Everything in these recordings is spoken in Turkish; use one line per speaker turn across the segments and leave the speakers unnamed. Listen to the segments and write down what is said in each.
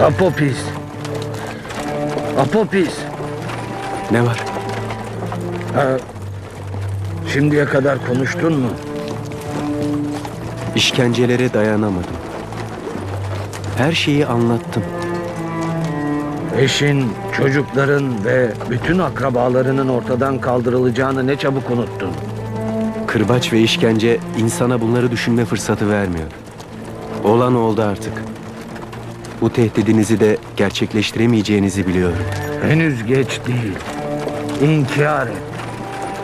Apopis. Apopis.
Ne var?
Ha, şimdiye kadar konuştun mu?
İşkencelere dayanamadım. Her şeyi anlattım.
Eşin, çocukların ve bütün akrabalarının ortadan kaldırılacağını ne çabuk unuttun.
Kırbaç ve işkence insana bunları düşünme fırsatı vermiyor. Olan oldu artık. Bu tehdidinizi de gerçekleştiremeyeceğinizi biliyorum.
Henüz geç değil. İnkar et.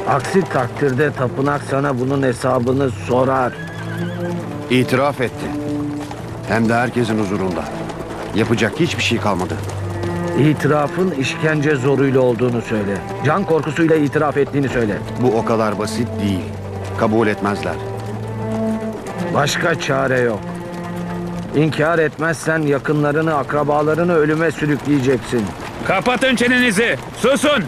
Aksi takdirde tapınak sana bunun hesabını sorar.
İtiraf etti. Hem de herkesin huzurunda. Yapacak hiçbir şey kalmadı.
İtirafın işkence zoruyla olduğunu söyle. Can korkusuyla itiraf ettiğini söyle.
Bu o kadar basit değil. Kabul etmezler.
Başka çare yok. İnkar etmezsen yakınlarını, akrabalarını ölüme sürükleyeceksin.
Kapatın çenenizi. Susun.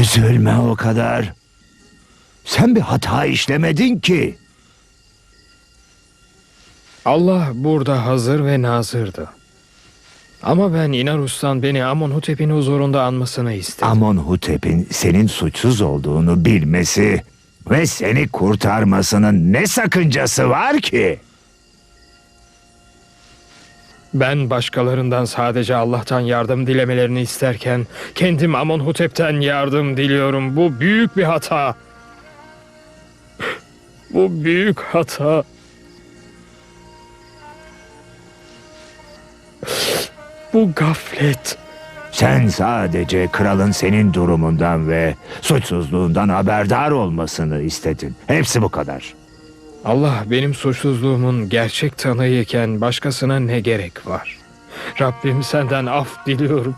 Üzülme o kadar. Sen bir hata işlemedin ki.
Allah burada hazır ve nazırdı. Ama ben İnarus'tan beni Amonhotep'in huzurunda anmasını istedim.
Amonhotep'in senin suçsuz olduğunu bilmesi ve seni kurtarmasının ne sakıncası var ki?
Ben başkalarından sadece Allah'tan yardım dilemelerini isterken kendim Amonhotep'ten yardım diliyorum. Bu büyük bir hata. Bu büyük hata. Bu gaflet.
Sen sadece kralın senin durumundan ve suçsuzluğundan haberdar olmasını istedin. Hepsi bu kadar.
Allah benim suçsuzluğumun gerçek tanığıyken başkasına ne gerek var? Rabbim senden af diliyorum.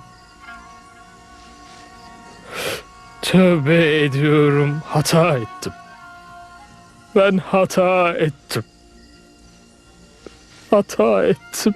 Tövbe ediyorum. Hata ettim. Ben hata ettim. Hata ettim.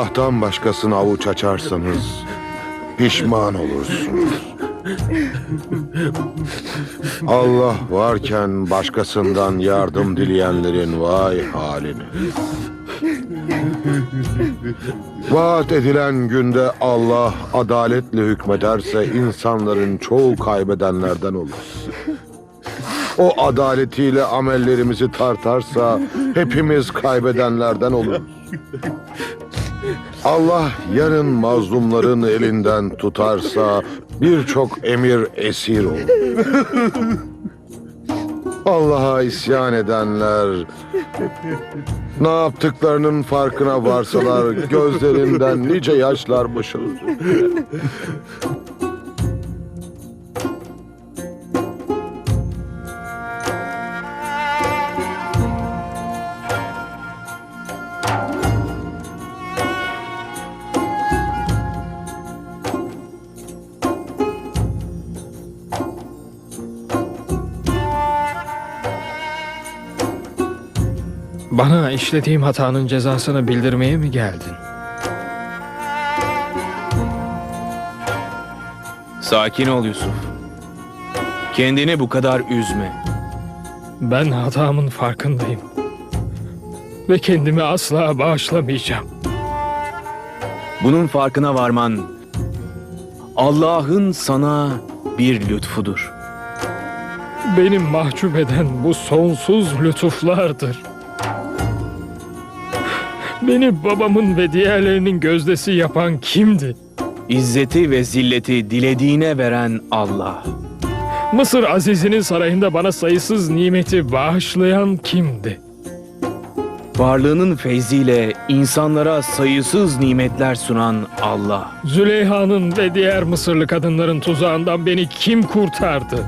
Allah'tan başkasına avuç açarsanız pişman olursunuz. Allah varken başkasından yardım dileyenlerin vay haline. Vaat edilen günde Allah adaletle hükmederse insanların çoğu kaybedenlerden olur. O adaletiyle amellerimizi tartarsa hepimiz kaybedenlerden oluruz. Allah yarın mazlumların elinden tutarsa birçok emir esir olur. Allah'a isyan edenler Ne yaptıklarının farkına varsalar gözlerinden nice yaşlar boşalır.
Bana işlediğim hatanın cezasını bildirmeye mi geldin?
Sakin ol Yusuf. Kendini bu kadar üzme.
Ben hatamın farkındayım. Ve kendimi asla bağışlamayacağım.
Bunun farkına varman Allah'ın sana bir lütfudur.
Benim mahcup eden bu sonsuz lütuflardır. Beni babamın ve diğerlerinin gözdesi yapan kimdi?
İzzeti ve zilleti dilediğine veren Allah.
Mısır Aziz'inin sarayında bana sayısız nimeti bağışlayan kimdi?
Varlığının feyziyle insanlara sayısız nimetler sunan Allah.
Züleyha'nın ve diğer Mısırlı kadınların tuzağından beni kim kurtardı?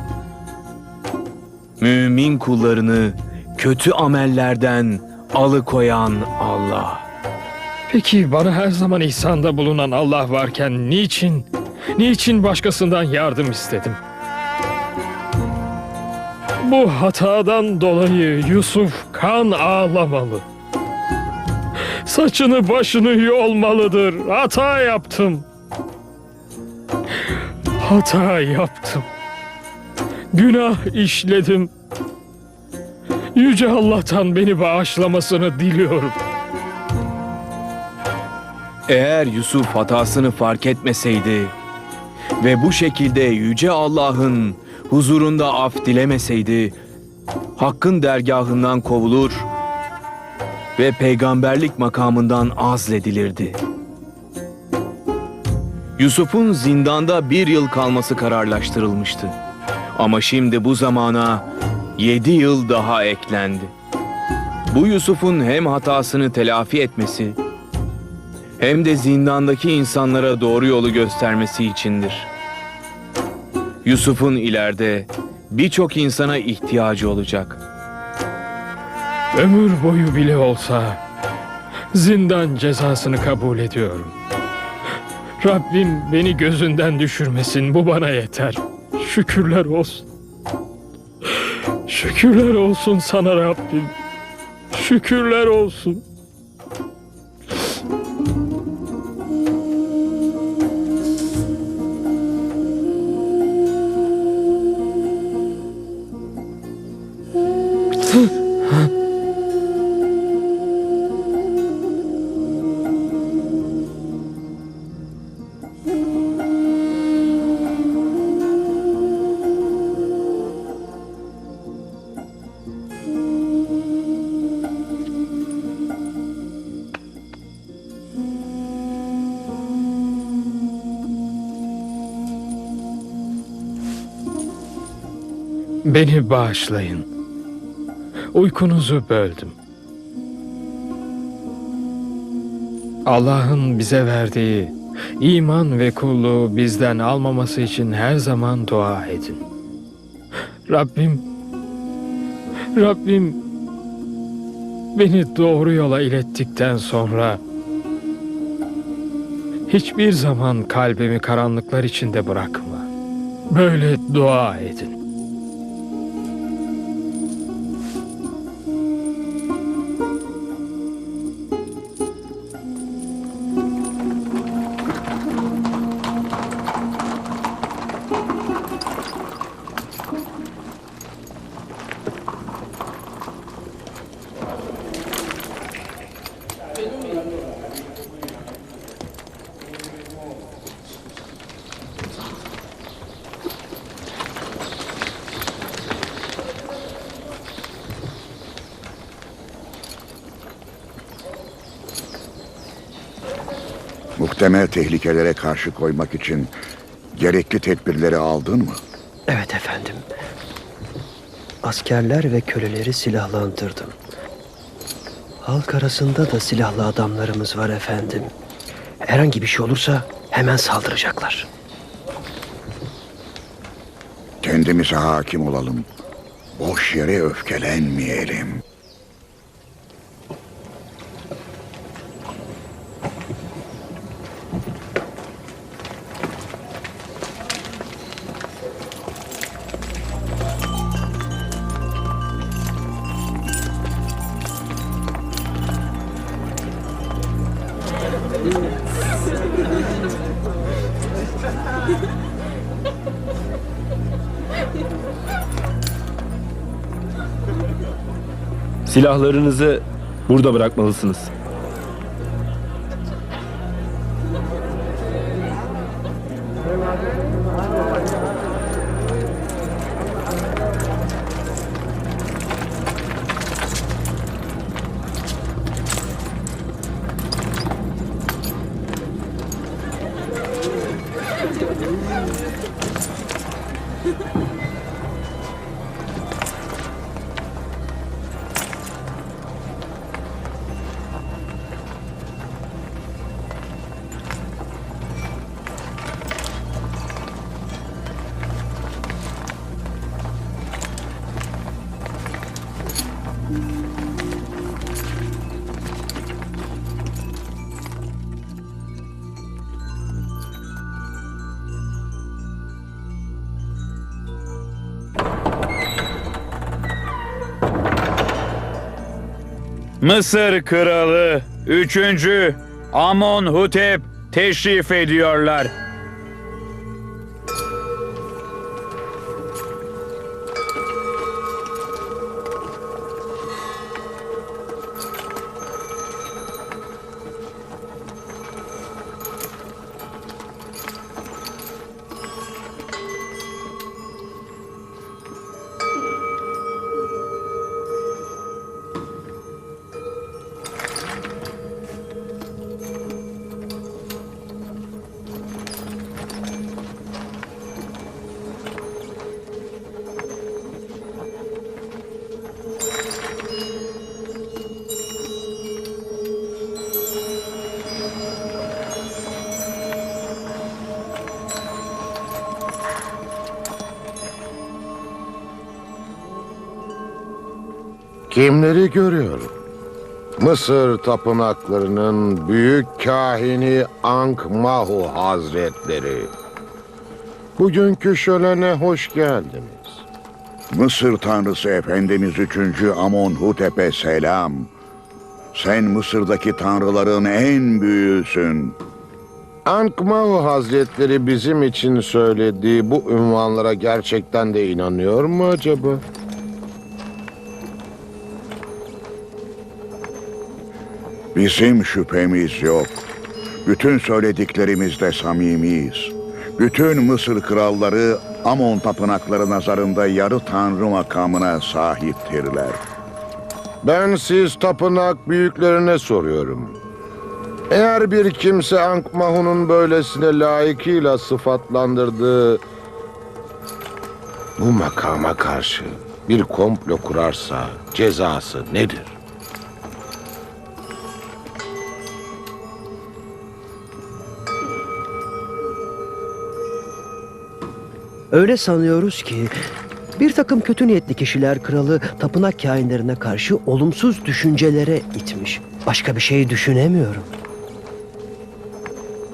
Mümin kullarını kötü amellerden alıkoyan Allah.
Peki bana her zaman ihsanda bulunan Allah varken niçin, niçin başkasından yardım istedim? Bu hatadan dolayı Yusuf kan ağlamalı. Saçını başını yolmalıdır. Hata yaptım. Hata yaptım. Günah işledim. Yüce Allah'tan beni bağışlamasını diliyorum.
Eğer Yusuf hatasını fark etmeseydi ve bu şekilde yüce Allah'ın huzurunda af dilemeseydi Hakk'ın dergahından kovulur ve peygamberlik makamından azledilirdi. Yusuf'un zindanda bir yıl kalması kararlaştırılmıştı. Ama şimdi bu zamana yedi yıl daha eklendi. Bu Yusuf'un hem hatasını telafi etmesi hem de zindandaki insanlara doğru yolu göstermesi içindir. Yusuf'un ileride birçok insana ihtiyacı olacak.
Ömür boyu bile olsa zindan cezasını kabul ediyorum. Rabbim beni gözünden düşürmesin bu bana yeter. Şükürler olsun. Şükürler olsun sana Rabbim. Şükürler olsun. Beni bağışlayın. Uykunuzu böldüm. Allah'ın bize verdiği iman ve kulluğu bizden almaması için her zaman dua edin. Rabbim, Rabbim beni doğru yola ilettikten sonra hiçbir zaman kalbimi karanlıklar içinde bırakma. Böyle dua edin.
Muhtemel tehlikelere karşı koymak için gerekli tedbirleri aldın mı?
Evet efendim. Askerler ve köleleri silahlandırdım. Halk arasında da silahlı adamlarımız var efendim. Herhangi bir şey olursa hemen saldıracaklar.
Kendimize hakim olalım. Boş yere öfkelenmeyelim.
Silahlarınızı burada bırakmalısınız.
Mısır kralı 3. Amonhotep teşrif ediyorlar.
Kimleri görüyorum? Mısır tapınaklarının büyük kahini Ankh-Mahu Hazretleri. Bugünkü şölene hoş geldiniz.
Mısır tanrısı Efendimiz 3. Amonhotep'e selam. Sen Mısır'daki tanrıların en büyüğüsün.
Ankh-Mahu Hazretleri bizim için söylediği bu ünvanlara gerçekten de inanıyor mu acaba?
Bizim şüphemiz yok. Bütün söylediklerimizde samimiyiz. Bütün Mısır kralları Amon tapınakları nazarında yarı tanrı makamına sahiptirler.
Ben siz tapınak büyüklerine soruyorum. Eğer bir kimse Ankh-Mahu'nun böylesine layıkıyla sıfatlandırdığı bu makama karşı bir komplo kurarsa cezası nedir?
Öyle sanıyoruz ki bir takım kötü niyetli kişiler kralı tapınak kainlerine karşı olumsuz düşüncelere itmiş. Başka bir şey düşünemiyorum.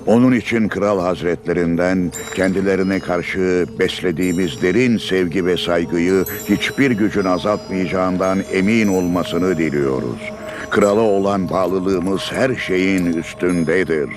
Onun için kral hazretlerinden kendilerine karşı beslediğimiz derin sevgi ve saygıyı hiçbir gücün azaltmayacağından emin olmasını diliyoruz. Krala olan bağlılığımız her şeyin üstündedir.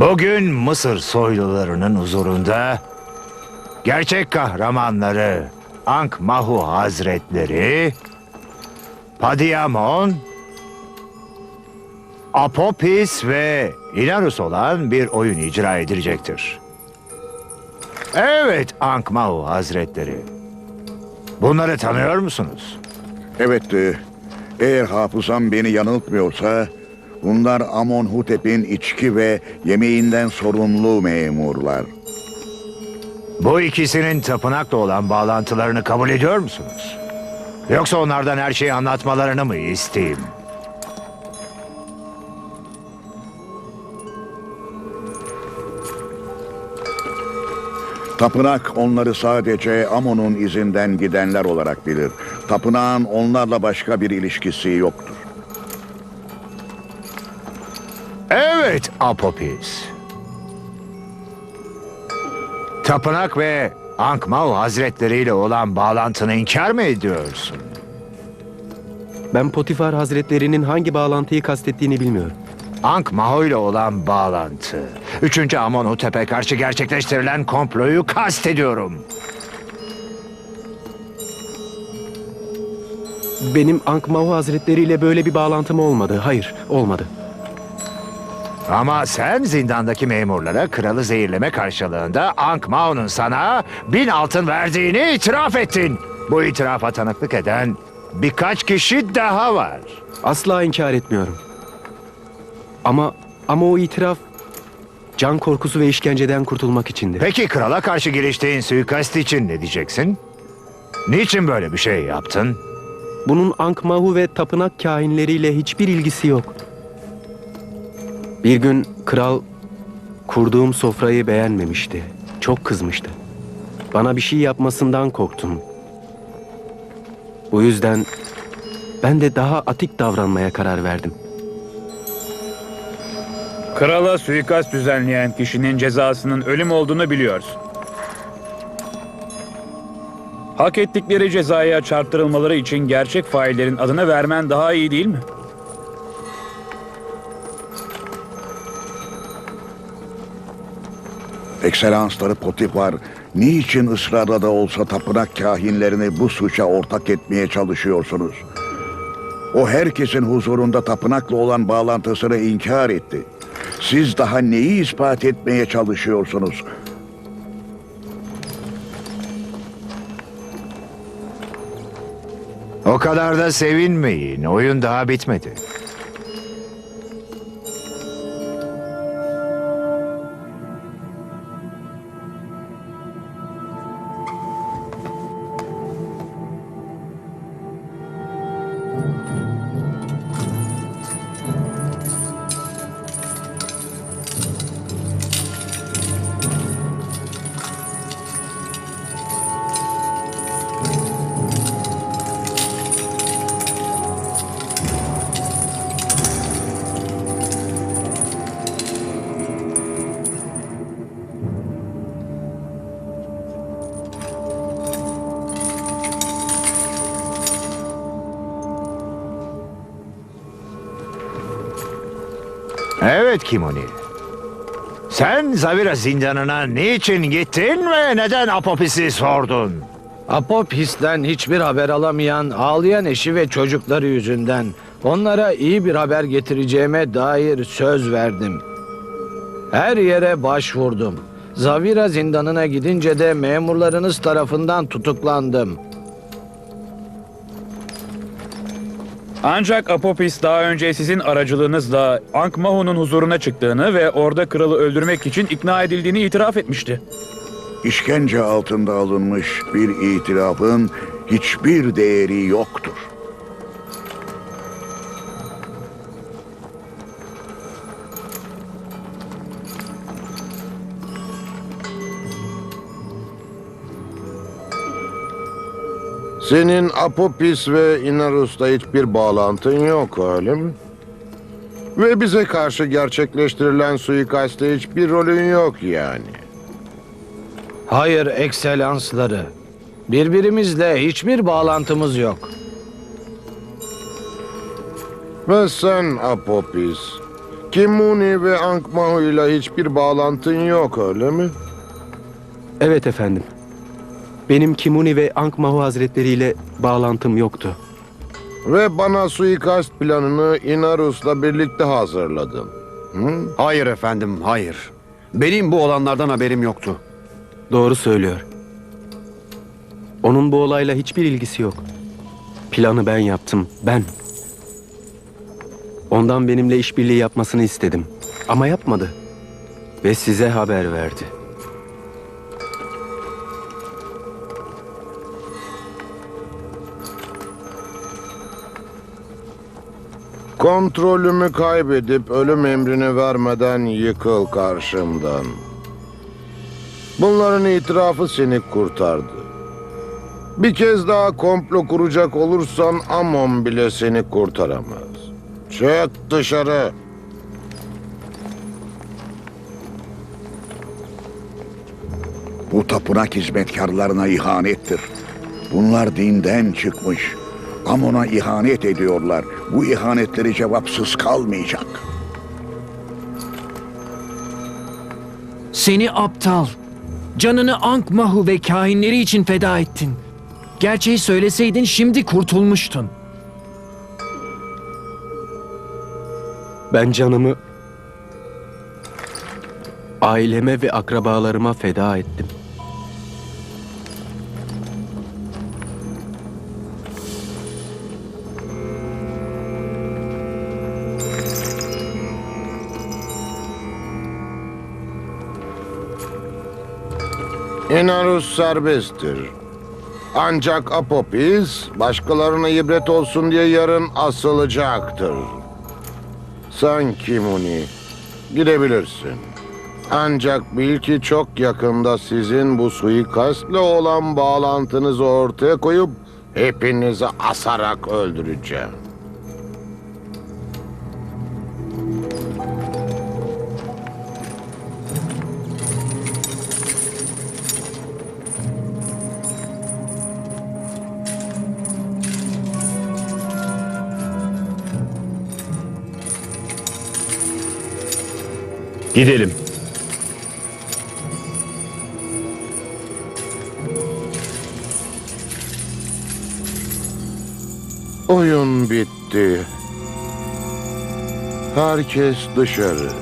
Bugün Mısır soylularının huzurunda gerçek kahramanları Ankh Mahu Hazretleri, Padiamon, Apopis ve Inarus olan bir oyun icra edilecektir. Evet Ankh Mahu Hazretleri. Bunları tanıyor musunuz?
Evet, e, eğer hafızam beni yanıltmıyorsa bunlar Amonhotep'in içki ve yemeğinden sorumlu memurlar.
Bu ikisinin tapınakla olan bağlantılarını kabul ediyor musunuz? Yoksa onlardan her şeyi anlatmalarını mı isteyeyim?
Tapınak onları sadece Amon'un izinden gidenler olarak bilir. Tapınağın onlarla başka bir ilişkisi yoktur.
Evet Apopis. Tapınak ve Ankmav hazretleriyle olan bağlantını inkar mı ediyorsun?
Ben Potifar Hazretlerinin hangi bağlantıyı kastettiğini bilmiyorum.
Ankmaho ile olan bağlantı. Üçüncü Amonhotep'e karşı gerçekleştirilen komployu kastediyorum.
Benim Ankh-Mahu Hazretleri ile böyle bir bağlantım olmadı. Hayır, olmadı.
Ama sen zindandaki memurlara kralı zehirleme karşılığında Ankh-Mao'nun sana bin altın verdiğini itiraf ettin. Bu itirafa tanıklık eden birkaç kişi daha var.
Asla inkar etmiyorum. Ama ama o itiraf can korkusu ve işkenceden kurtulmak içindi.
Peki krala karşı giriştiğin suikast için ne diyeceksin? Niçin böyle bir şey yaptın?
Bunun Ankh-Mahu ve tapınak kahinleriyle hiçbir ilgisi yok. Bir gün kral kurduğum sofrayı beğenmemişti. Çok kızmıştı. Bana bir şey yapmasından korktum. Bu yüzden ben de daha atik davranmaya karar verdim.
Krala suikast düzenleyen kişinin cezasının ölüm olduğunu biliyorsun. Hak ettikleri cezaya çarptırılmaları için gerçek faillerin adını vermen daha iyi değil mi?
Ekselansları Potifar niçin ısrarla da olsa tapınak kahinlerini bu suça ortak etmeye çalışıyorsunuz? O herkesin huzurunda tapınakla olan bağlantısını inkar etti. Siz daha neyi ispat etmeye çalışıyorsunuz?
O kadar da sevinmeyin. Oyun daha bitmedi. Evet Kimoni. Sen Zavira zindanına niçin gittin ve neden Apopis'i sordun?
Apopis'ten hiçbir haber alamayan ağlayan eşi ve çocukları yüzünden onlara iyi bir haber getireceğime dair söz verdim. Her yere başvurdum. Zavira zindanına gidince de memurlarınız tarafından tutuklandım.
Ancak Apopis daha önce sizin aracılığınızla Ankh-Mahu'nun huzuruna çıktığını ve orada kralı öldürmek için ikna edildiğini itiraf etmişti.
İşkence altında alınmış bir itirafın hiçbir değeri yoktur.
Senin Apopis ve Inarus'ta hiçbir bağlantın yok öyle mi? Ve bize karşı gerçekleştirilen suikastte hiçbir rolün yok yani.
Hayır ekselansları. Birbirimizle hiçbir bağlantımız yok.
Ve sen Apopis, Kimuni ve Ankmahu ile hiçbir bağlantın yok öyle mi?
Evet efendim. Benim Kimuni ve Ankh-Mahu Hazretleri ile bağlantım yoktu.
Ve bana suikast planını Inarus'la birlikte hazırladın. Hı?
Hayır efendim, hayır. Benim bu olanlardan haberim yoktu.
Doğru söylüyor. Onun bu olayla hiçbir ilgisi yok. Planı ben yaptım, ben. Ondan benimle işbirliği yapmasını istedim. Ama yapmadı. Ve size haber verdi.
Kontrolümü kaybedip ölüm emrini vermeden yıkıl karşımdan. Bunların itirafı seni kurtardı. Bir kez daha komplo kuracak olursan Amon bile seni kurtaramaz. Çık dışarı.
Bu tapınak hizmetkarlarına ihanettir. Bunlar dinden çıkmış. Amon'a ihanet ediyorlar. Bu ihanetleri cevapsız kalmayacak.
Seni aptal. Canını Ankh-Mahu ve kahinleri için feda ettin. Gerçeği söyleseydin şimdi kurtulmuştun.
Ben canımı aileme ve akrabalarıma feda ettim.
Inarus serbesttir. Ancak Apopis başkalarına ibret olsun diye yarın asılacaktır. Sen Kimuni, gidebilirsin. Ancak bil ki çok yakında sizin bu suikastle olan bağlantınızı ortaya koyup hepinizi asarak öldüreceğim.
Gidelim.
Oyun bitti. Herkes dışarı.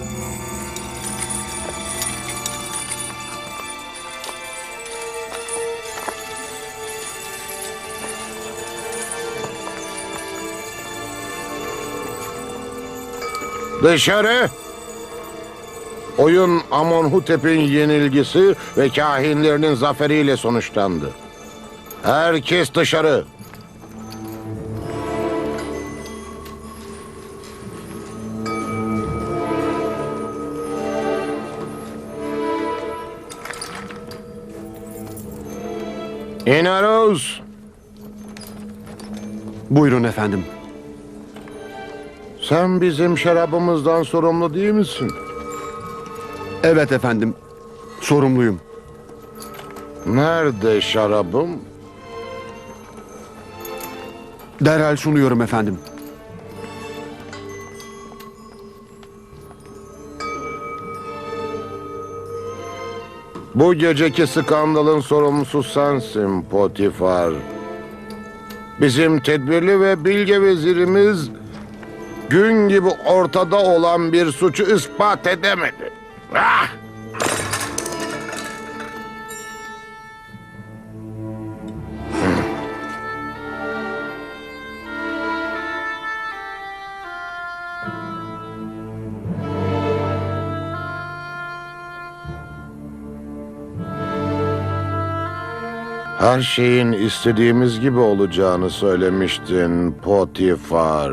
Dışarı! Oyun Amonhotep'in yenilgisi ve kahinlerinin zaferiyle sonuçlandı. Herkes dışarı. İnaros,
Buyurun efendim.
sen bizim şarabımızdan sorumlu değil misin?
Evet efendim, sorumluyum.
Nerede şarabım?
Derhal sunuyorum efendim.
Bu geceki skandalın sorumlusu sensin Potifar. Bizim tedbirli ve bilge vezirimiz gün gibi ortada olan bir suçu ispat edemedi. Ah! Her şeyin istediğimiz gibi olacağını söylemiştin Potifar.